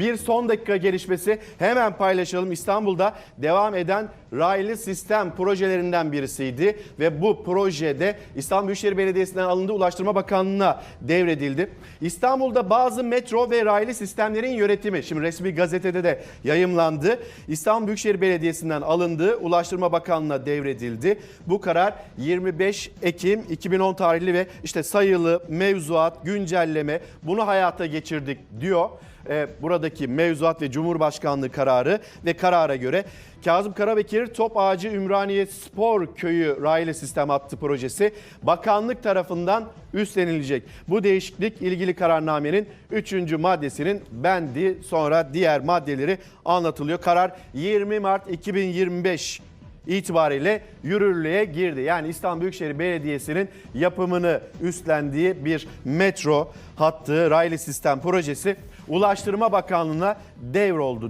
Bir son dakika gelişmesi hemen paylaşalım. İstanbul'da devam eden raylı sistem projelerinden birisiydi ve bu projede İstanbul Büyükşehir Belediyesi'nden alındı Ulaştırma Bakanlığı'na devredildi. İstanbul'da bazı metro ve raylı sistemlerin yönetimi şimdi resmi gazetede de yayımlandı. İstanbul Büyükşehir Belediyesi'nden alındı Ulaştırma Bakanlığı'na devredildi. Bu karar 25 Ekim 2010 tarihli ve işte sayılı mevzuat, güncelleme bunu hayata geçirdik diyor. Ee, buradaki mevzuat ve Cumhurbaşkanlığı kararı ve karara göre Kazım Karabekir Top Ağacı Ümraniye Spor Köyü raylı sistem hattı projesi bakanlık tarafından üstlenilecek. Bu değişiklik ilgili kararnamenin 3. maddesinin bendi sonra diğer maddeleri anlatılıyor. Karar 20 Mart 2025 itibariyle yürürlüğe girdi. Yani İstanbul Büyükşehir Belediyesi'nin yapımını üstlendiği bir metro hattı raylı sistem projesi Ulaştırma Bakanlığı'na devroldu.